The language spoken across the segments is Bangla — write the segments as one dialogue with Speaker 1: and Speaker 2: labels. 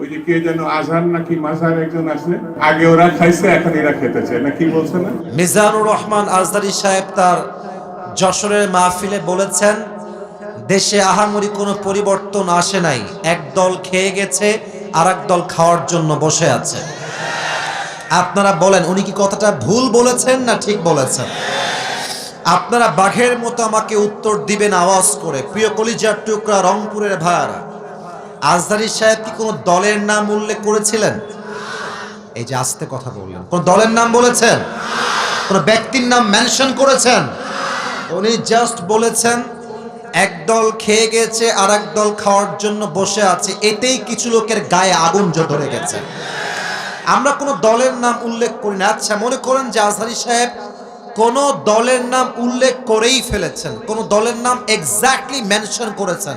Speaker 1: ওই যে কে যেন আজহার নাকি মাজার একজন আছে, আগে ওরা খাইছে, এখন এরা খেতে চায়। না কি বলছে না?
Speaker 2: মিজানুর রহমান আজদারি সাহেব তার যশোরের মাহফিলে বলেছেন, দেশে আহামরি কোনো পরিবর্তন আসে নাই। এক দল খেয়ে গেছে আর দল খাওয়ার জন্য বসে আছে। আপনারা বলেন, উনি কি কথাটা ভুল বলেছেন না ঠিক বলেছেন? আপনারা বাঘের মতো আমাকে উত্তর দিবেন আওয়াজ করে। প্রিয় কলিজার টুকরা রংপুরের ভাড়া। আজদারি সাহেব কি কোনো দলের নাম উল্লেখ করেছিলেন? এই যে আস্তে কথা বললেন। কোন দলের নাম বলেছেন? কোন ব্যক্তির নাম মেনশন করেছেন? উনি জাস্ট বলেছেন, এক দল খেয়ে গেছে আর এক দল খাওয়ার জন্য বসে আছে, এতেই কিছু লোকের গায়ে আগুন ধরে গেছে। আমরা কোনো দলের নাম উল্লেখ করি না। আচ্ছা মনে করেন যে আজহারি সাহেব কোন দলের নাম উল্লেখ করেই ফেলেছেন, কোন দলের নাম এক্স্যাক্টলি মেনশন করেছেন।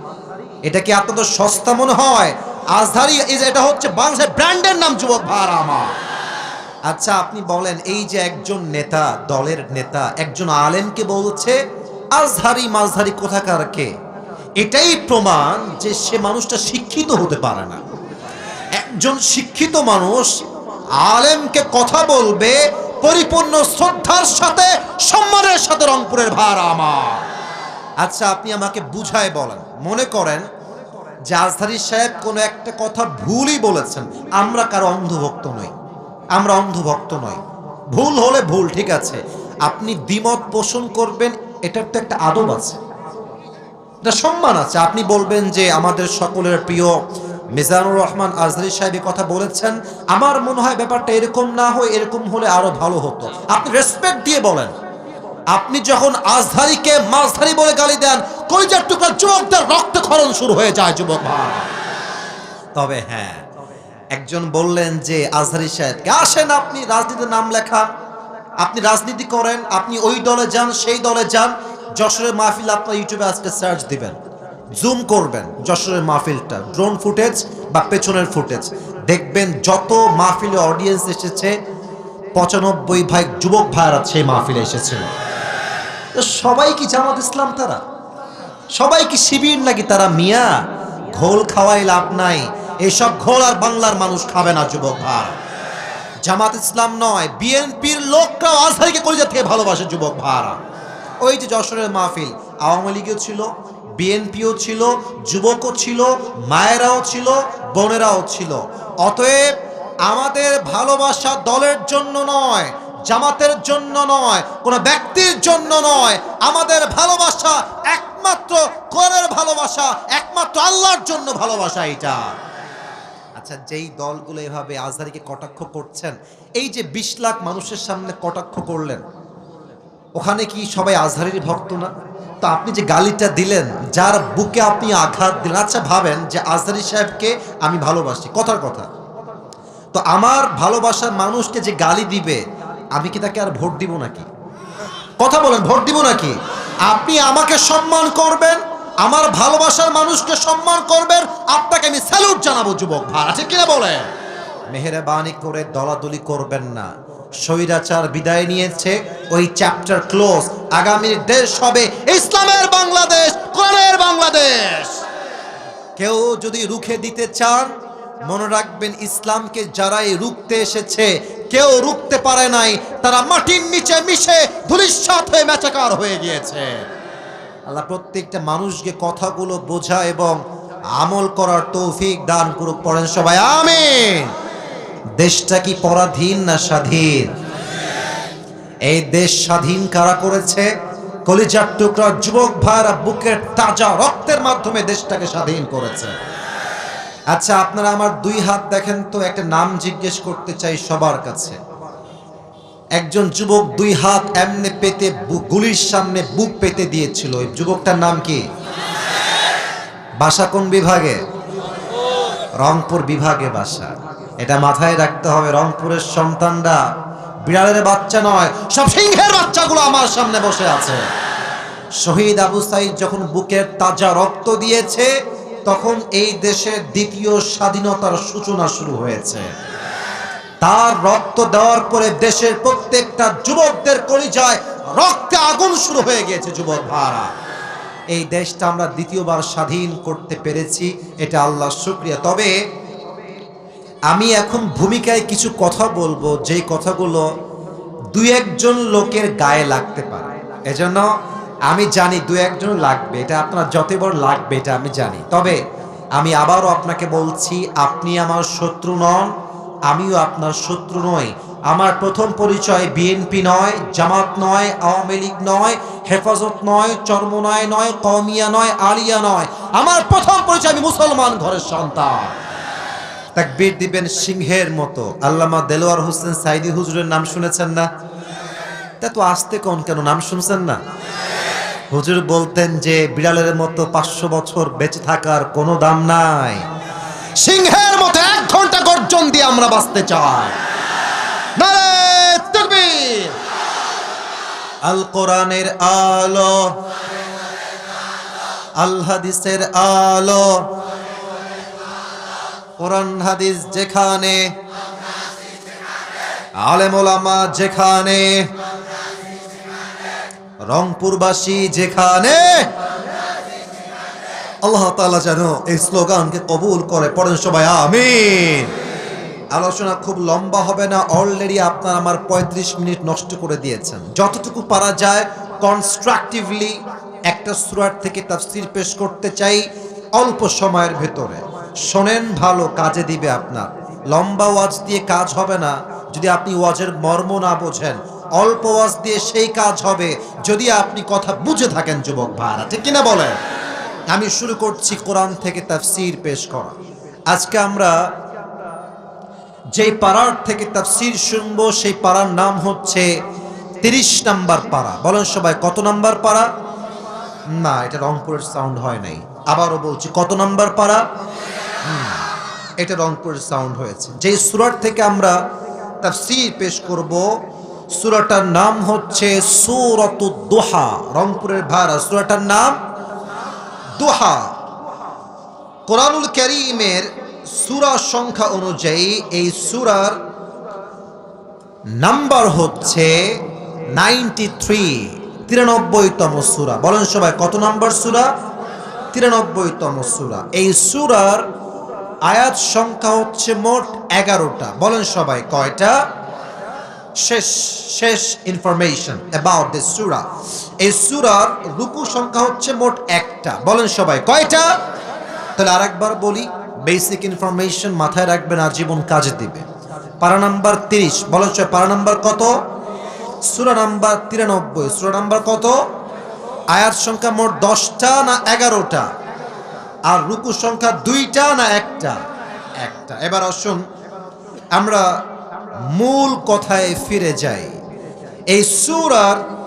Speaker 2: এটা কি আপনাদের সস্তা মনে হয়? যে এটা হচ্ছে বাংলাদেশের ব্র্যান্ডের নাম, যুবক ভার আমার। আচ্ছা আপনি বলেন, এই যে একজন নেতা, দলের নেতা, একজন আলেমকে বলছে? আজহারি মাঝহারি কোথাকার কে? এটাই প্রমাণ যে সে মানুষটা শিক্ষিত হতে পারে না। একজন শিক্ষিত মানুষ আলেমকে কথা বলবে পরিপূর্ণ শ্রদ্ধার সাথে, সম্মানের সাথে রংপুরের ভার আমার। আচ্ছা আপনি আমাকে বুঝায় বলেন। মনে করেন যে সাহেব কোনো একটা কথা ভুলই বলেছেন। আমরা কারও অন্ধভক্ত নই। আমরা অন্ধভক্ত নই। ভুল হলে ভুল, ঠিক আছে। আপনি দ্বিমত পোষণ করবেন, এটার তো একটা আদব আছে। এটা সম্মান আছে। আপনি বলবেন যে আমাদের সকলের প্রিয় মিজানুর রহমান আজহারি সাহেব কথা বলেছেন। আমার মনে হয় ব্যাপারটা এরকম না হয়, এরকম হলে আরও ভালো হতো। আপনি রেসপেক্ট দিয়ে বলেন। আপনি যখন আজহারিকে মাঝধারি বলে গালি দেন কলিজার যুবকদের রক্তক্ষরণ শুরু হয়ে যায়, যুবক তবে হ্যাঁ একজন বললেন যে আজহারি সাহেবকে, আসেন আপনি, রাজনীতির নাম লেখা। আপনি রাজনীতি করেন, আপনি ওই দলে যান, সেই দলে যান। যশোরের মাহফিল আপনার ইউটিউবে আজকে সার্চ দিবেন। জুম করবেন যশোরের মাহফিলটা ড্রোন ফুটেজ বা পেছনের ফুটেজ দেখবেন যত মাহফিলে অডিয়েন্স এসেছে, পঁচানব্বই ভাই, যুবক ভাইরা সেই মাহফিলে এসেছিল সবাই কি জামাত ইসলাম তারা? সবাই কি শিবির নাকি তারা মিয়া? ঘোল খাওয়াই লাভ নাই। এসব ঘোল আর বাংলার মানুষ খাবে না, যুবক ভাই। জামাত ইসলাম নয়, বিএনপির লোকরাও আজহারিকে কলিজা থেকে ভালোবাসে, যুবক ভাড়া ওই যে যশোরের মাহফিল, আওয়ামী লীগও ছিল, বিএনপিও ছিল, যুবকও ছিল, মায়েরাও ছিল, বোনেরাও ছিল। অতএব আমাদের ভালোবাসা দলের জন্য নয়, জামাতের জন্য নয়, কোনো ব্যক্তির জন্য নয়। আমাদের ভালোবাসা একমাত্র কোরআনের ভালোবাসা, একমাত্র আল্লাহর জন্য ভালোবাসা এটা আচ্ছা যেই দলগুলো এভাবে আজহারিকে কটাক্ষ করছেন, এই যে বিশ লাখ মানুষের সামনে কটাক্ষ করলেন, ওখানে কি সবাই আজহারির ভক্ত না? তো আপনি যে গালিটা দিলেন, যার বুকে আপনি আঘাত দিলেন আচ্ছা ভাবেন যে আজহারি সাহেবকে আমি ভালোবাসি, কথার কথা। তো আমার ভালোবাসার মানুষকে যে গালি দিবে, আমি কি তাকে আর ভোট দিব নাকি? কথা বলেন, ভোট দিব নাকি? আপনি আমাকে সম্মান করবেন, আমার ভালোবাসার মানুষকে সম্মান করবেন, আপনাকে আমি স্যালুট জানাব, যুবক ভাই। আছে কিনা বলে মেহরবানি করে দলাদলি করবেন না। স্বৈরাচার বিদায় নিয়েছে, ওই চ্যাপ্টার ক্লোজ আগামীর দেশ হবে ইসলামের বাংলাদেশ, কোরআনের বাংলাদেশ। কেউ যদি রুখে দিতে চান, মনে রাখবেন ইসলামকে যারাই রুখতে এসেছে কেউ রুখতে পারে নাই। তারা মাটির নিচে মিশে ধুলিস্বাত হয়ে মেচাকার হয়ে গিয়েছে। আল্লাহ প্রত্যেকটা মানুষকে কথাগুলো বোঝা এবং আমল করার তৌফিক দান করুক। পড়েন সবাই, আমিন। দেশটা কি পরাধীন না স্বাধীন? এই দেশ স্বাধীন কারা করেছে? কলিজার টুকরা যুবক ভাইরা বুকের তাজা রক্তের মাধ্যমে দেশটাকে স্বাধীন করেছে। আচ্ছা আপনারা আমার দুই হাত দেখেন তো, একটা নাম জিজ্ঞেস করতে চাই সবার কাছে। একজন যুবক দুই হাত এমনে পেতে গুলির সামনে বুক পেতে দিয়েছিল। ওই যুবকটার নাম কি? বাসা কোন বিভাগে? রংপুর বিভাগে বাসা। এটা মাথায় রাখতে হবে, রংপুরের সন্তানরা বিড়ালের বাচ্চা নয়, সব সিংহের বাচ্চাগুলো আমার সামনে বসে আছে। শহীদ আবু সাইদ যখন বুকের তাজা রক্ত দিয়েছে তখন এই দেশের দ্বিতীয় স্বাধীনতার সূচনা শুরু হয়েছে। তার রক্ত দেওয়ার পরে দেশের প্রত্যেকটা যুবকদের কলিজায় রক্তে আগুন শুরু হয়ে গিয়েছে, যুবক ভাড়া এই দেশটা আমরা দ্বিতীয়বার স্বাধীন করতে পেরেছি, এটা আল্লাহ শুক্রিয়া। তবে আমি এখন ভূমিকায় কিছু কথা বলব, যেই কথাগুলো দুই একজন লোকের গায়ে লাগতে পারে। এজন্য আমি জানি দু একজন লাগবে, এটা আপনার যত বড় লাগবে এটা আমি জানি। তবে আমি আবারও আপনাকে বলছি, আপনি আমার শত্রু নন, আমিও আপনার শত্রু নই। আমার প্রথম পরিচয় বিএনপি নয়, জামাত নয়, আওয়ামী লীগ নয়, হেফাজত নয়, চর্মনয় নয় কমিয়া নয়, আলিয়া নয়। আমার প্রথম পরিচয় আমি মুসলমান ঘরের সন্তান। তাকবীর দিবেন সিংহের মতো। আল্লামা দেলোয়ার হোসেন সাইদি হুজুরের নাম শুনেছেন না? তা তো আসতে কোন কেন নাম শুনছেন না? হুজুর বলতেন যে বিড়ালের মতো পাঁচশো বছর বেঁচে থাকার কোনো দাম নাই। সিংহের মতো এক ঘণ্টা গর্জন দিয়ে আমরা বাঁচতে চাই। আল কোরআনের আলো। আল হাদিসের আলো। কোরআন হাদিস যেখানে। আলেমোলামা যেখানে। রংপুরবাসী যেখানে, আল্লাহ তাআলা যেন এই স্লোগানকে কবুল করে। পড়েন সবাই, আমিন। আলোচনা খুব লম্বা হবে না অলরেডি আপনার আমার ৩৫ মিনিট নষ্ট করে দিয়েছেন। যতটুকু পারা যায় কনস্ট্রাকটিভলি একটা সুরাট থেকে তাফসির পেশ করতে চাই অল্প সময়ের ভেতরে। শোনেন, ভালো কাজে দিবে আপনার। লম্বা ওয়াজ দিয়ে কাজ হবে না, যদি আপনি ওয়াজের মর্ম না বোঝেন। অল্প ওয়াজ দিয়ে সেই কাজ হবে যদি আপনি কথা বুঝে থাকেন, যুবক ভাড়া ঠিক কিনা বলেন? আমি শুরু করছি কোরআন থেকে তাফসির পেশ করা। আজকে আমরা যেই পাড়ার থেকে তাফসির শুনব, সেই পাড়ার নাম হচ্ছে তিরিশ নাম্বার পাড়া। বলেন সবাই, কত নাম্বার পাড়া? না, এটা রংপুরের সাউন্ড হয় নাই। আবারও বলছি, কত নাম্বার পাড়া? এটা রংপুরের সাউন্ড হয়েছে। যেই সুরাট থেকে আমরা তাফসির পেশ করব সুরাটার নাম হচ্ছে সুরত দোহা, রংপুরের ভাড়া। সুরাটার নাম দোহা। কোরআনুল করিমের সুরা সংখ্যা অনুযায়ী এই সুরার নাম্বার হচ্ছে নাইনটি থ্রি, তিরানব্বইতম সুরা। বলেন সবাই, কত নাম্বার সুরা? তিরানব্বইতম সুরা। এই সুরার আয়াত সংখ্যা হচ্ছে মোট এগারোটা। বলেন সবাই, কয়টা? শেষ শেষ ইনফরমেশন অ্যাবাউট দিস সুরা এই সুরার রুকু সংখ্যা হচ্ছে মোট একটা। বলেন সবাই, কয়টা? তাহলে আরেকবার বলি বেসিক ইনফরমেশন মাথায় রাখবেন আজীবন কাজে দিবে। পারা নাম্বার তিরিশ, বলেন পারা নাম্বার কত? সুরা নাম্বার তিরানব্বই সুরা নাম্বার কত? আয়াত সংখ্যা মোট দশটা না এগারোটা? আর রুকু সংখ্যা দুইটা না একটা? একটা। এবার আসুন, আমরা মূল কথায় ফিরে যাই এই সুরার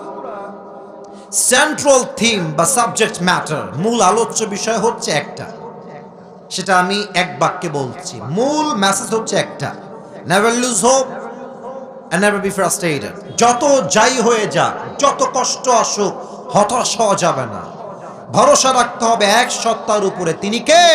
Speaker 2: সেন্ট্রাল থিম বা সাবজেক্ট ম্যাটার মূল আলোচ্য বিষয় হচ্ছে একটা। সেটা আমি এক বাক্যে বলছি। মূল মেসেজ হচ্ছে একটা। Never lose hope never be frustrated যত যাই হয়ে যাক, যত কষ্ট আসুক, হতাশ হওয়া যাবে না। ভরসা রাখতে হবে এক সত্তার উপরে। তিনি কে?